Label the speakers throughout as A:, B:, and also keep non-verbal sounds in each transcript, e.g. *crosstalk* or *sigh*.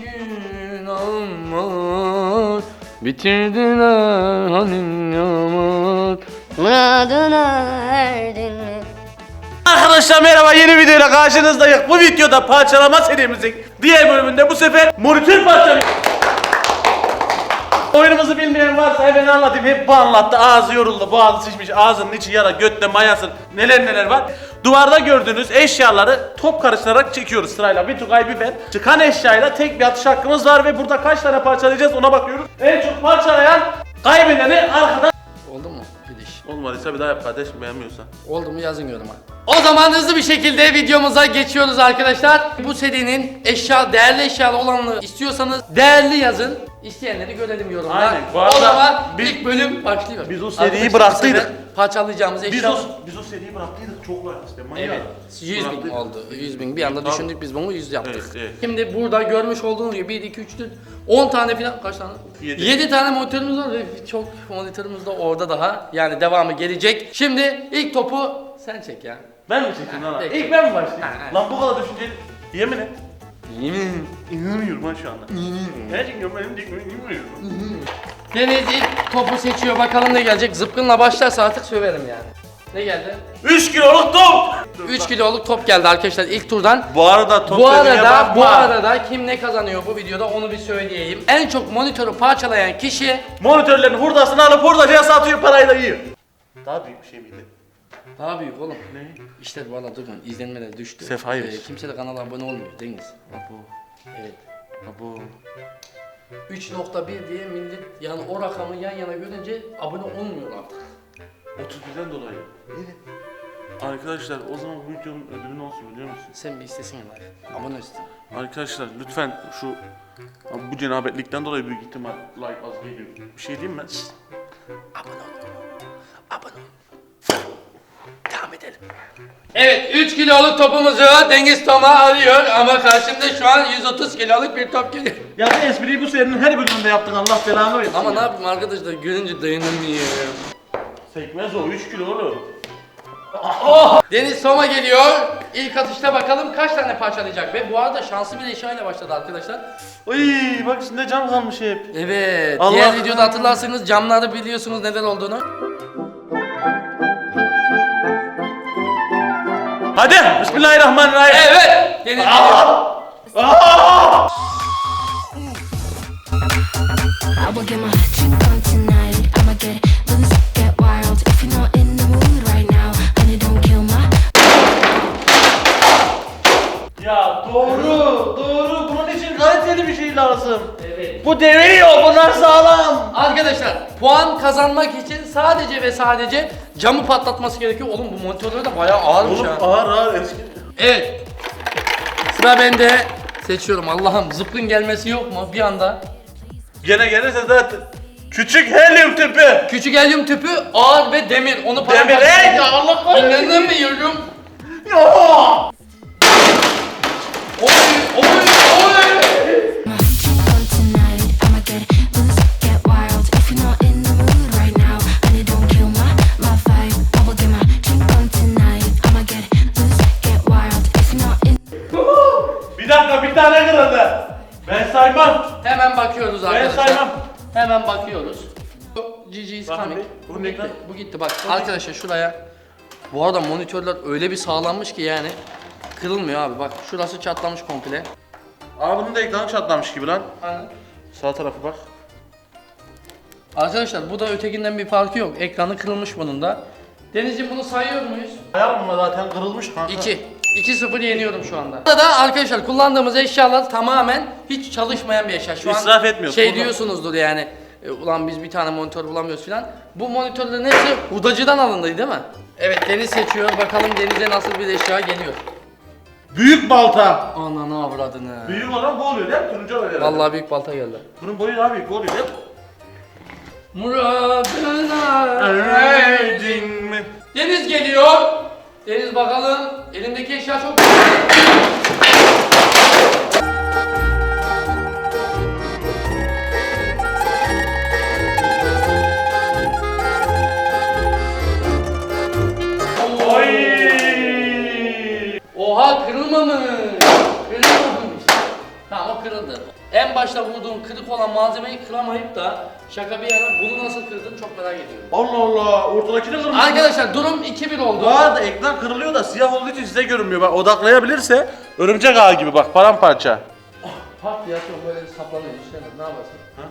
A: gün olmaz Bitirdiler halin yaman
B: Muradına erdin mi?
C: Arkadaşlar merhaba yeni videoyla karşınızdayız. Bu videoda parçalama serimizin diğer bölümünde bu sefer monitör parçalıyor. Oyunumuzu bilmeyen varsa hemen anlatayım. Hep bu anlattı. Ağzı yoruldu, boğazı şişmiş, ağzının içi yara, götte mayası, neler neler var. Duvarda gördüğünüz eşyaları top karıştırarak çekiyoruz sırayla. Bir Tugay bir ben. Çıkan eşyayla tek bir atış hakkımız var ve burada kaç tane parçalayacağız ona bakıyoruz. En çok parçalayan kaybedeni arkadan...
A: Oldu mu gidiş?
C: Olmadıysa bir daha yap kardeşim beğenmiyorsan.
A: Oldu mu yazın yoruma. O zaman hızlı bir şekilde videomuza geçiyoruz arkadaşlar. Bu serinin eşya, değerli eşyalı olanını istiyorsanız değerli yazın. İsteyenleri görelim yorumda.
C: Aynen, bu
A: O
C: arada
A: zaman
C: biz-
A: ilk bölüm başlıyor.
C: biz o seriyi
A: Arkadaşlar, bu
C: bıraktıydık.
A: sefer Parçalayacağımız
C: Biz
A: eşya.
C: o, biz o seriyi bıraktıydık çok var işte manyak.
A: Evet. 100 bin
C: Bıraktıydık.
A: oldu. 100 bin. Bir anda
C: Tamam.
A: düşündük biz bunu 100 yaptık.
C: Evet, evet.
A: Şimdi burada görmüş olduğunuz gibi 1, 2, 3, 4, 10 tane falan kaç tane?
C: Yedi.
A: 7 tane monitörümüz var ve çok monitörümüz de orada daha. Yani devamı gelecek. Şimdi ilk topu sen çek ya.
C: Ben mi çekeyim lan?
A: peki.
C: İlk ben mi başlayayım?
A: Ha, ha.
C: Lan bu kadar düşünceli. Yemin et.
A: Yemin.
C: İnanmıyorum lan şu anda. Gerçekten benim çekmiyorum. İnanmıyorum.
A: Deniz ilk topu seçiyor. Bakalım ne gelecek. Zıpkınla başlarsa artık söverim yani. Ne geldi?
C: 3 kiloluk top.
A: 3 kiloluk top geldi arkadaşlar ilk turdan.
C: Bu arada top
A: bu arada
C: bakma.
A: bu arada kim ne kazanıyor bu videoda onu bir söyleyeyim. En çok monitörü parçalayan kişi
C: Monitörlerin hurdasını alıp hurdacıya satıyor parayı da yiyor. Daha büyük bir şey miydi?
A: Daha büyük oğlum.
C: Ne?
A: İşte arada durun izlenmeler düştü.
C: Sef, hayır.
A: Ee, kimse de kanala abone olmuyor Deniz.
C: Abo.
A: Evet.
C: Abo.
A: 3.1 diye millet yani o rakamı yan yana görünce abone olmuyor artık.
C: 31'den dolayı. Arkadaşlar o zaman bu videonun ödülü ne olsun biliyor musun?
A: Sen bir istesene like. Abone istedim.
C: Arkadaşlar lütfen şu Abi bu cenabetlikten dolayı büyük ihtimal like az geliyor. Bir şey diyeyim mi?
A: Abone ol. Abone ol. Devam edelim. Evet 3 kiloluk topumuzu Deniz Toma alıyor ama karşımda şu an 130 kiloluk bir top geliyor.
C: Ya bu espriyi bu serinin her bölümünde yaptın Allah belanı versin.
A: Ama
C: ya.
A: ne yapayım arkadaşlar görünce dayanamıyorum.
C: Sekmez o 3 kilo oğlum.
A: Deniz Toma geliyor. İlk atışta bakalım kaç tane parçalayacak ve bu arada şanslı bir eşyayla başladı arkadaşlar.
C: Uy bak içinde cam kalmış hep.
A: Evet
C: Allah-
A: diğer videoda hatırlarsanız camları biliyorsunuz neden olduğunu.
C: Hadi Bismillahirrahmanirrahim.
A: Evet Deniz geliyor.
D: I will get my drink on tonight. I'ma get loose, get wild. If you're not in the mood right now, honey, don't kill my
C: Ya doğru doğru bunun için kaliteli bir şey lazım.
A: Evet.
C: Bu deviriyor bunlar sağlam.
A: Arkadaşlar puan kazanmak için sadece ve sadece camı patlatması gerekiyor. Oğlum bu monitörler de bayağı ağırmış
C: Oğlum
A: ha.
C: ağır ağır eski.
A: Evet. Sıra bende. Seçiyorum Allah'ım zıplın gelmesi yok mu bir anda?
C: Gene gelirse zaten küçük helyum tüpü.
A: Küçük helyum tüpü ağır ve demir. Onu
C: Demir ey ya Allah kahretsin.
A: İnanamıyorum.
C: Ya.
A: Hemen bakıyoruz. GG is
C: Bakın
A: coming.
C: bir, bu
A: gitti. Bu gitti bak. Arkadaşlar şuraya. Bu arada monitörler öyle bir sağlanmış ki yani kırılmıyor abi. Bak şurası çatlamış komple.
C: Aa bunun da ekranı çatlamış gibi lan. Sağ tarafı bak.
A: Arkadaşlar bu da ötekinden bir farkı yok. Ekranı kırılmış bunun da. Denizciğim bunu sayıyor muyuz?
C: Ayar mı zaten kırılmış kanka.
A: 2. 2-0 yeniyorum şu anda. Burada arkadaşlar kullandığımız eşyalar tamamen hiç çalışmayan bir eşya. Şu
C: İsraf
A: an
C: etmiyoruz,
A: Şey
C: kullan-
A: diyorsunuzdur yani. E, Ulan biz bir tane monitör bulamıyoruz filan. Bu monitörlerin hepsi hudacıdan alındı değil mi? Evet Deniz seçiyor. Bakalım Deniz'e nasıl bir eşya geliyor.
C: Büyük balta.
A: Ananı avradını.
C: Büyük olan bu oluyor değil mi? Turuncu oluyor herhalde.
A: Vallahi büyük balta geldi.
C: Bunun boyu daha büyük bu oluyor değil mi?
A: Muradına
C: Erdin mi?
A: Deniz geliyor. Deniz bakalım. Elindeki eşya çok
C: Oy!
A: Kırıldı. En başta vurduğun kırık olan malzemeyi kıramayıp da şaka bir yana bunu nasıl kırdın çok merak ediyorum.
C: Allah Allah ortadakini kırmış.
A: Arkadaşlar durum 2-1 oldu.
C: Bu arada ekran kırılıyor da siyah olduğu için size görünmüyor. Bak odaklayabilirse örümcek ağı gibi bak paramparça.
A: Pat diye çok böyle saplanıyor işte ne yapasın?
C: Ha?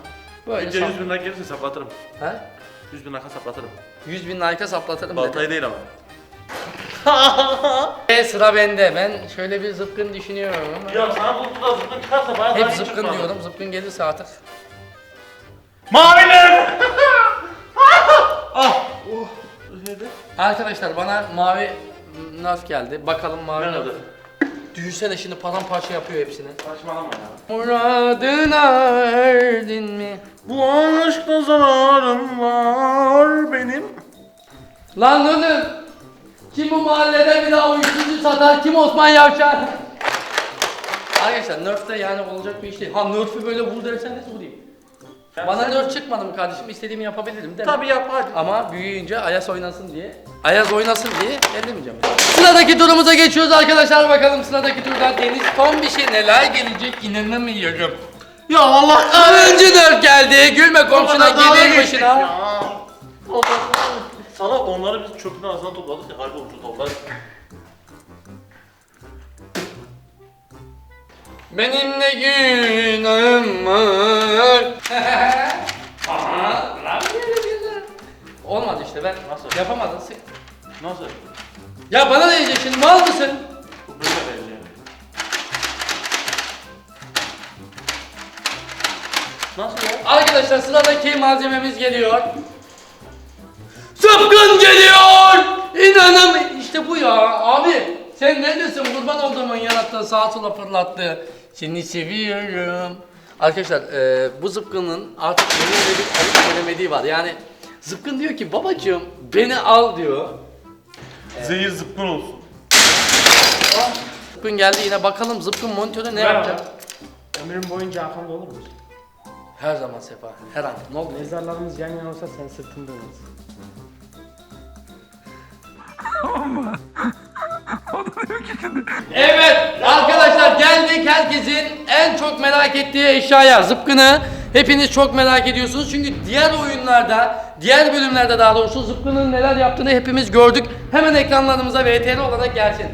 A: Böyle
C: Önce
A: sap...
C: 100 bin like gelirse saplatırım.
A: He?
C: 100 bin like'a saplatırım.
A: 100 bin like'a saplatırım dedi.
C: Baltayı değil ama.
A: Ve sıra bende. Ben şöyle bir zıpkın düşünüyorum
C: ya sana buldu da zıpkın çıkarsa bana
A: Hep zıpkın diyorum. Zıpkın gelirse artık.
C: Maviler! ah! Oh!
A: Arkadaşlar bana mavi nerf geldi. Bakalım mavi
C: Nerede?
A: nerf. Düşünsene şimdi paramparça yapıyor hepsini.
C: Saçmalama ya.
A: Muradına erdin mi?
C: Bu aşkta zararım var benim.
A: Lan oğlum! Kim bu mahallede bir daha uyuşturucu satar? Kim Osman Yavşar? Arkadaşlar nerf'te yani olacak bir iş değil. Ha nerf'ü böyle vur derseniz vurayım. Bana nerf çıkmadı mı kardeşim? İstediğimi yapabilirim değil mi?
C: Tabii yap hadi.
A: Ama büyüyünce Ayas oynasın diye. Ayaz oynasın diye ellemeyeceğim. Sıradaki turumuza geçiyoruz arkadaşlar. Bakalım sıradaki turda Deniz son bir şey neler gelecek inanamıyorum.
C: Ya Allah
A: Arıncı nerf geldi. Gülme komşuna
C: Dalga
A: gelir
C: geçtik
A: başına.
C: ya. Sana onları biz çöpün arasına topladık ya kaybolmuş toplar.
A: Benim ne günahım var. *laughs* Aha, bir- Olmadı işte ben
C: Nasıl?
A: yapamadın sık.
C: Nasıl?
A: Ya bana ne diyecek şimdi mal mısın?
C: Böyle bence. Nasıl ya?
A: Arkadaşlar sıradaki malzememiz geliyor. Zıpkın geliyor! İnanam işte bu ya abi. Sen neredesin kurban olduğumun yarattığı sağa sola fırlattı. Seni seviyorum. Arkadaşlar e, bu zıpkının artık önünde bir ayıp söylemediği var. Yani zıpkın diyor ki babacığım beni al diyor.
C: Zehir zıpkın olsun.
A: Zıpkın geldi yine bakalım zıpkın monitörü ne yapacak?
E: Ömrüm boyunca arkamda olur musun?
A: Her zaman Sefa. Her an. Ne oldu?
E: Mezarlarımız yan yana olsa sen sırtımda olmasın. *laughs*
A: Evet arkadaşlar geldik herkesin en çok merak ettiği eşyaya zıpkını hepiniz çok merak ediyorsunuz çünkü diğer oyunlarda diğer bölümlerde daha doğrusu zıpkının neler yaptığını hepimiz gördük hemen ekranlarımıza VTR olarak gelsin.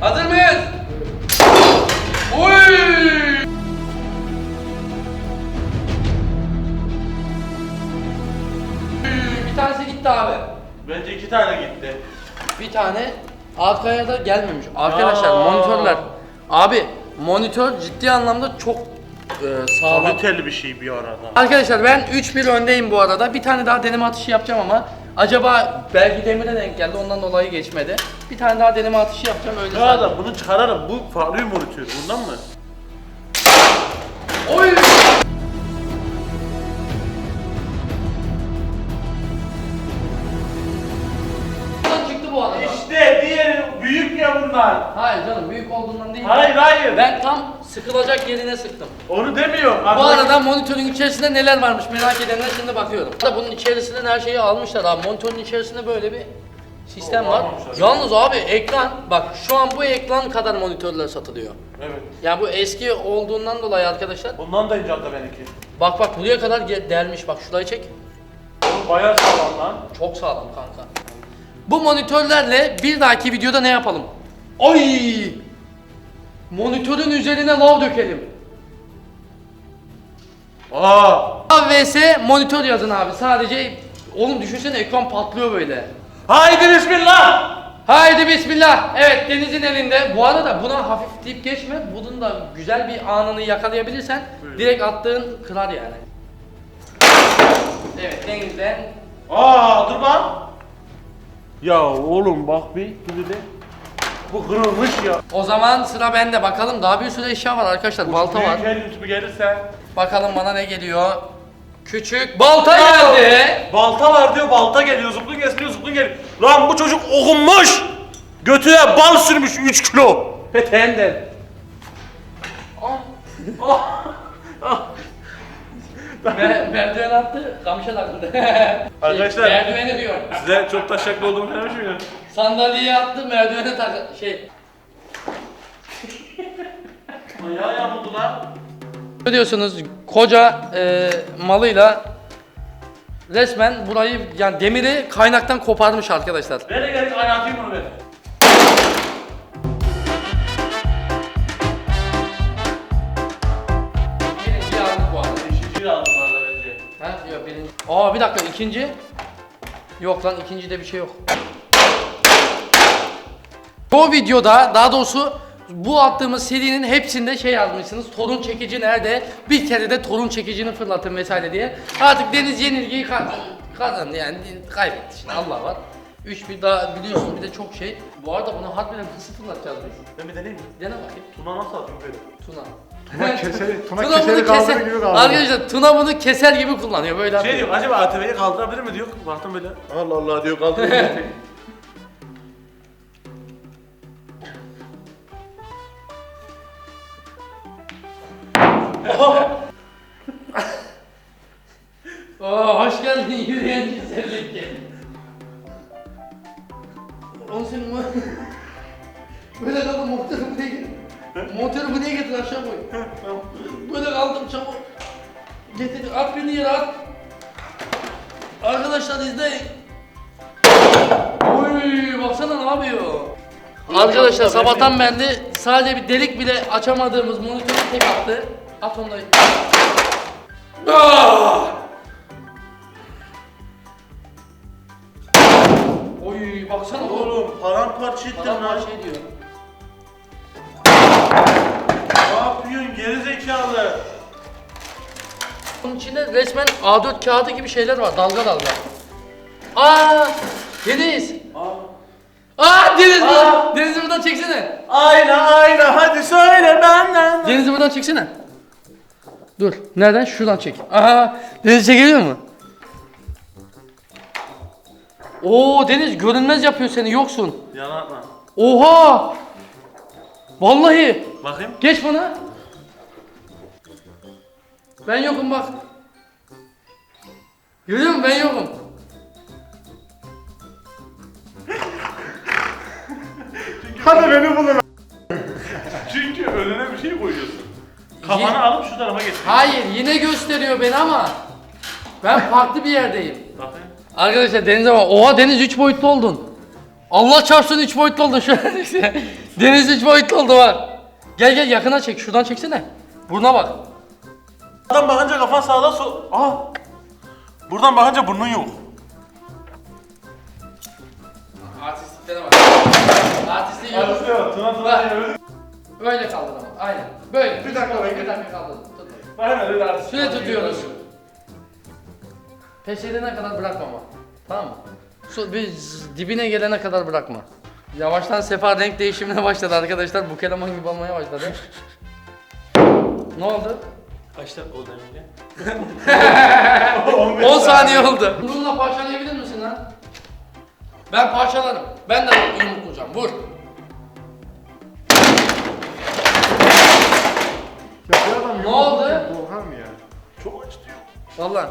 A: Hazır mıyız? Bir
C: tane
A: arkaya da gelmemiş. Arkadaşlar
C: Aa.
A: monitörler. Abi monitör ciddi anlamda çok e, sağlam.
C: Kaliteli bir şey bir arada.
A: Arkadaşlar ben 3-1 öndeyim bu arada. Bir tane daha deneme atışı yapacağım ama acaba belki demire denk geldi ondan dolayı geçmedi. Bir tane daha deneme atışı yapacağım öyle.
C: Ya da bunu çıkararım. Bu farklı bir monitör. Bundan mı?
A: Sıkılacak yerine sıktım.
C: Onu demiyorum.
A: Bu arada monitörün içerisinde neler varmış merak edenler şimdi bakıyorum. Da bunun içerisinden her şeyi almışlar abi. Monitörün içerisinde böyle bir sistem var. Yalnız abi ekran bak şu an bu ekran kadar monitörler satılıyor.
C: Evet.
A: Yani bu eski olduğundan dolayı arkadaşlar.
C: Bundan da ince hatta benimki.
A: Bak bak buraya kadar delmiş bak şurayı çek.
C: Oğlum bayağı sağlam lan.
A: Çok sağlam kanka. Bu monitörlerle bir dahaki videoda ne yapalım? Ay! Monitörün üzerine lav dökelim.
C: Aa.
A: Lav vs monitör yazın abi. Sadece oğlum düşünsene ekran patlıyor böyle.
C: Haydi bismillah.
A: Haydi bismillah. Evet Deniz'in elinde. Bu arada buna hafif deyip geçme. Bunun da güzel bir anını yakalayabilirsen direkt attığın kırar yani. Evet Deniz'den.
C: Aa dur lan. Ya oğlum bak bir gibi de. Bu kırılmış ya.
A: O zaman sıra bende. Bakalım daha bir sürü eşya var arkadaşlar. Balta var.
C: Büyük el yüzü gelirse.
A: Bakalım bana ne geliyor. Küçük balta geldi.
C: Balta var diyor balta geliyor zıplın geçiyor zıplın geliyor. Lan bu çocuk okunmuş. Götüne bal sürmüş 3 kilo.
A: Petenden. Mer merdiven attı, kamışa takıldı.
C: Arkadaşlar-
A: Merdiveni diyor.
C: Size çok taşaklı olduğumu söylemiş miydim?
A: Sandalyeye attı merdivene tak şey. *laughs*
C: Ayağı yamuldu lan.
A: Biliyorsunuz koca e, malıyla resmen burayı yani demiri kaynaktan koparmış arkadaşlar.
C: Nereye gerek ayatayım bunu ben.
A: Birinci aldık bu arada.
C: Beşinciyi aldım bu arada bence.
A: Ha yok birinci. Aa bir dakika ikinci. Yok lan ikincide bir şey yok. Bu videoda daha doğrusu bu attığımız serinin hepsinde şey yazmışsınız. Torun çekici nerede? Bir kere de torun çekicini fırlatın vesaire diye. Artık Deniz yenilgiyi ka- kazandı yani kaybetti şimdi Allah var. 3 bir daha biliyorsun bir de çok şey. Bu arada bunu harbiden nasıl fırlatacağız biz?
C: Ben bir deneyeyim mi?
A: Dene bakayım.
C: Tuna nasıl atıyor böyle?
A: Tuna.
F: Tuna keseri, *laughs* tuna,
A: Tuna
F: keseri kaldırır
A: keser.
F: gibi kaldırır.
A: Arkadaşlar Tuna bunu keser gibi kullanıyor böyle.
C: Şey diyor acaba ATV'yi kaldırabilir mi diyor. Baktım böyle. Allah Allah diyor kaldırıyor. *laughs* *laughs*
A: Oo, hoş geldin yürüyen güzellik. Onun senin mu? Böyle kaldım motoru buraya getir. Motoru buraya getir aşağı koy. Böyle kaldım çabuk. Getir at beni yere at. Arkadaşlar izleyin. Oy baksana ne yapıyor. Arkadaşlar sabahtan beri sadece bir delik bile açamadığımız monitörü tek attı. At onu da. Ah! Oy baksana oğlum.
C: Oğlum paramparça ettin
A: Adam
C: lan.
A: şey diyor.
C: Ne yapıyorsun geri zekalı?
A: Bunun içinde resmen A4 kağıdı gibi şeyler var dalga dalga. Aa Deniz. Aa Deniz
C: Aa.
A: bu. Deniz'i buradan çeksene.
C: Ayna ayna hadi söyle benden.
A: Deniz'i buradan çeksene. Dur. Nereden? Şuradan çek. Aha. Deniz çekiliyor mu? Oo Deniz görünmez yapıyor seni yoksun.
C: Yalan atma.
A: Oha! Vallahi.
C: Bakayım.
A: Geç bana. Ben yokum bak. Görüyor musun ben yokum. *laughs*
F: Hadi beni bulun.
C: Çünkü önüne bir şey koyuyorsun. Kafanı alıp şu tarafa getir.
A: Hayır yine gösteriyor beni ama ben farklı bir yerdeyim.
C: Bakayım.
A: Arkadaşlar denize bak. Oha Deniz 3 boyutlu oldun. Allah çarpsın 3 boyutlu oldun *laughs* şu an. Deniz 3 boyutlu oldu bak. Gel gel yakına çek. Şuradan çeksene. Buruna bak.
C: Buradan bakınca kafan sağda sol... Aa! Buradan bakınca burnun yok.
A: Artistliklere bak. Artistliği yok.
C: Tuna
A: Tuna Böyle kaldır ama. Aynen. Böyle.
F: Bir dakika bekle.
A: Bir dakika kaldır. Tut.
C: Hemen öyle artık.
A: Şöyle tutuyoruz. Pes edene kadar bırakma ama. Tamam mı? Su, biz dibine gelene kadar bırakma. Yavaştan Sefa renk değişimine başladı arkadaşlar. Bu keleman gibi olmaya başladı. ne oldu?
C: Kaç dakika oldu Emine?
A: 10 saniye oldu. Bununla parçalayabilir misin lan? Ben parçalarım. Ben de yumruklayacağım. Vur. Ne oldu?
F: Korkar mı ya?
C: Çok acıtıyor.
A: Vallahi.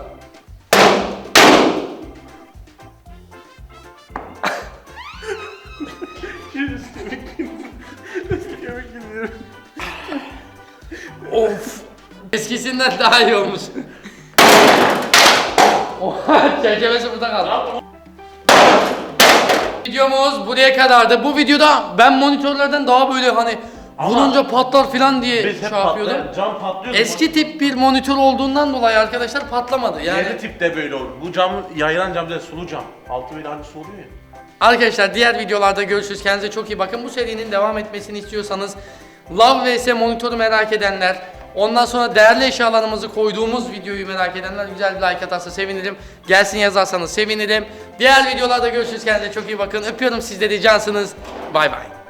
A: of. Eskisinden daha iyi olmuş. Oha çerçevesi burada kaldı. Videomuz buraya kadardı. Bu videoda ben monitörlerden daha böyle hani vurunca patlar filan diye
C: Biz hep
A: şey yapıyordum.
C: Cam patlıyor.
A: Eski tip bir monitör olduğundan dolayı arkadaşlar patlamadı. Yani
C: Yeni tipte böyle olur. Bu cam yayılan cam değil sulu cam. Altı böyle hani su oluyor ya.
A: Arkadaşlar diğer videolarda görüşürüz. Kendinize çok iyi bakın. Bu serinin devam etmesini istiyorsanız Love vs monitörü merak edenler, ondan sonra değerli eşyalarımızı koyduğumuz videoyu merak edenler güzel bir like atarsa sevinirim. Gelsin yazarsanız sevinirim. Diğer videolarda görüşürüz. Kendinize çok iyi bakın. Öpüyorum sizleri cansınız. Bay bay.